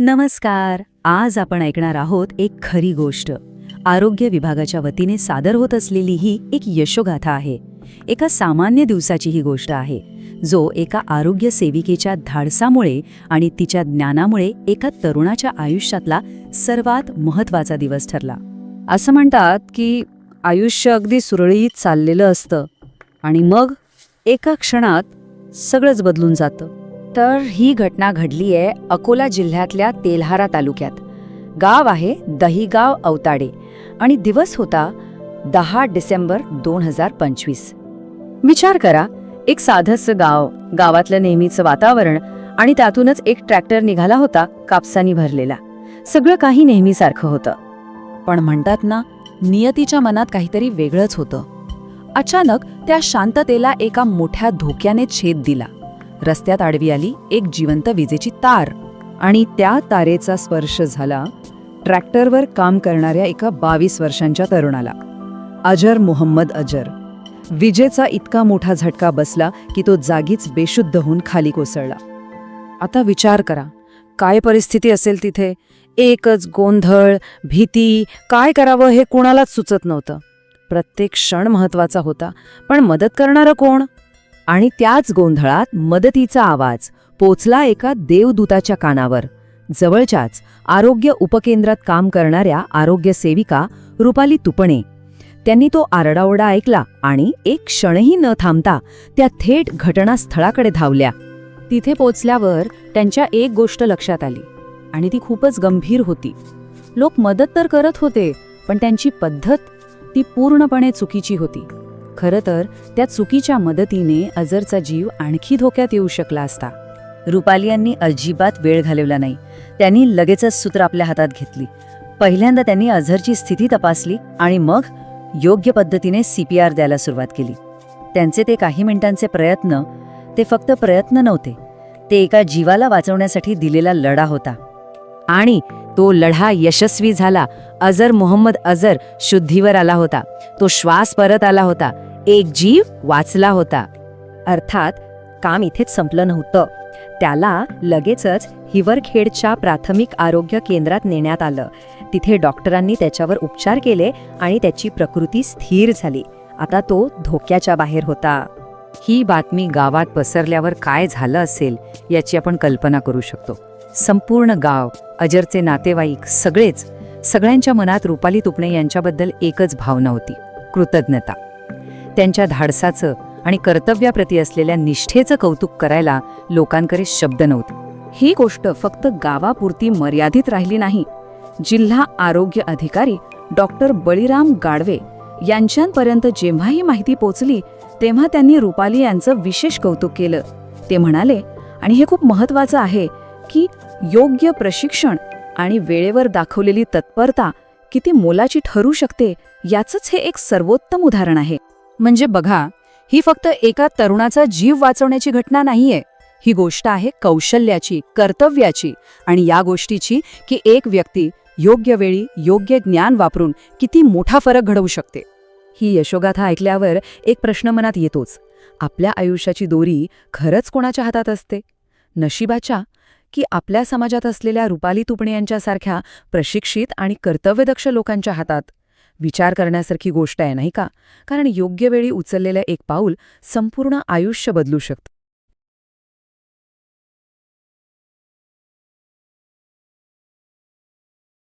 नमस्कार. आज आपण ऐकणार आहोत एक खरी गोष्ट. आरोग्य विभागाच्या वतीने सादर होत असलेली ही एक यशोगाथा आहे. एका सामान्य दिवसाची ही गोष्ट आहे. जो एका आरोग्य सेविकेच्या धाडसामुळे आणि तिच्या ज्ञानामुळे एका तरुणाच्या आयुष्यातला सर्वात महत्त्वाचा दिवस ठरला. असं म्हणतात की आयुष्य अगदी सुरळीत चाललेलं असतं आणि मग एका क्षणात सगळंच बदलून जातं. तर ही घटना घडली आहे अकोला जिल्ह्यातल्या तेल्हारा तालुक्यात. गाव आहे दहीगाव अवताडे आणि दिवस होता दहा डिसेंबर दोन हजार पंचवीस. विचार करा एक साधसं गाव गावातलं नेहमीचं वातावरण आणि त्यातूनच एक ट्रॅक्टर निघाला होता कापसानी भरलेला. सगळं काही नेहमीसारखं होतं. पण म्हणतात ना नियतीच्या मनात काहीतरी वेगळंच होतं. अचानक त्या शांततेला एका मोठ्या धोक्याने छेद दिला. रस्त्यात आडवी आली एक जिवंत विजेची तार आणि त्या तारेचा स्पर्श झाला ट्रॅक्टरवर काम करणाऱ्या एका बावीस वर्षांच्या तरुणाला. अजर मोहम्मद अजर. विजेचा इतका मोठा झटका बसला की तो जागीच बेशुद्ध होऊन खाली कोसळला. आता विचार करा काय परिस्थिती असेल तिथे? एकच गोंधळ भीती काय करावं हे कोणालाच सुचत नव्हतं. प्रत्येक क्षण महत्त्वाचा होता पण मदत करणारं कोण? आणि त्याच गोंधळात मदतीचा आवाज पोचला एका देवदूताच्या कानावर. जवळच्याच आरोग्य उपकेंद्रात काम करणाऱ्या आरोग्य सेविका रुपाली तुपणे. त्यांनी तो आरडाओरडा ऐकला आणि एक क्षणही न थांबता त्या थेट घटनास्थळाकडे धावल्या. तिथे पोचल्यावर त्यांच्या एक गोष्ट लक्षात आली आणि ती खूपच गंभीर होती. लोक मदत तर करत होते पण त्यांची पद्धत ती पूर्णपणे चुकीची होती. खरं तर त्या चुकीच्या मदतीने अजरचा जीव आणखी धोक्यात येऊ शकला असता. रुपाली यांनी अजिबात वेळ घालवला नाही. त्यांनी लगेचच सूत्र आपल्या हातात घेतली. पहिल्यांदा त्यांनी अझरची स्थिती तपासली आणि मग योग्य पद्धतीने सीपीआर द्यायला सुरुवात केली. त्यांचे ते काही मिनिटांचे प्रयत्न ते फक्त प्रयत्न नव्हते. ते एका जीवाला वाचवण्यासाठी दिलेला लढा होता. आणि तो लढा यशस्वी झाला. अझर मोहम्मद अझर शुद्धीवर आला होता. तो श्वास परत आला होता. एक जीव वाचला होता. अर्थात काम इथेच संपलं नव्हतं. त्याला लगेचच हिवरखेडच्या प्राथमिक आरोग्य केंद्रात नेण्यात आलं. तिथे डॉक्टरांनी त्याच्यावर उपचार केले आणि त्याची प्रकृती स्थिर झाली. आता तो धोक्याच्या बाहेर होता. ही बातमी गावात पसरल्यावर काय झालं असेल याची आपण कल्पना करू शकतो. संपूर्ण गाव अजरचे नातेवाईक सगळेच सगळ्यांच्या मनात रुपाली तुपणे यांच्याबद्दल एकच भावना होती कृतज्ञता. त्यांच्या धाडसाचं आणि कर्तव्याप्रती असलेल्या निष्ठेचं कौतुक करायला लोकांकडे शब्द नव्हते. ही गोष्ट फक्त गावापुरती मर्यादित राहिली नाही. जिल्हा आरोग्य अधिकारी डॉक्टर बळीराम गाडवे यांच्यापर्यंत जेव्हा ही माहिती पोचली तेव्हा त्यांनी रुपाली यांचं विशेष कौतुक केलं. ते म्हणाले आणि हे खूप महत्वाचं आहे की योग्य प्रशिक्षण आणि वेळेवर दाखवलेली तत्परता किती मोलाची ठरू शकते याचंच हे एक सर्वोत्तम उदाहरण आहे. म्हणजे बघा ही फक्त एका तरुणाचा जीव वाचवण्याची घटना नाहीये. ही गोष्ट आहे कौशल्याची कर्तव्याची आणि या गोष्टीची की एक व्यक्ती योग्य वेळी योग्य ज्ञान वापरून किती मोठा फरक घडवू शकते. ही यशोगाथा ऐकल्यावर एक प्रश्न मनात येतोच. आपल्या आयुष्याची दोरी खरंच कोणाच्या हातात असते? नशिबाच्या? की आपल्या समाजात असलेल्या रुपाली तुपणे यांच्यासारख्या प्रशिक्षित आणि कर्तव्यदक्ष लोकांच्या हातात? विचार करण्यासारखी गोष्ट आहे नाही का? कारण योग्य वेळी उचललेलं एक पाऊल संपूर्ण आयुष्य बदलू शकतं.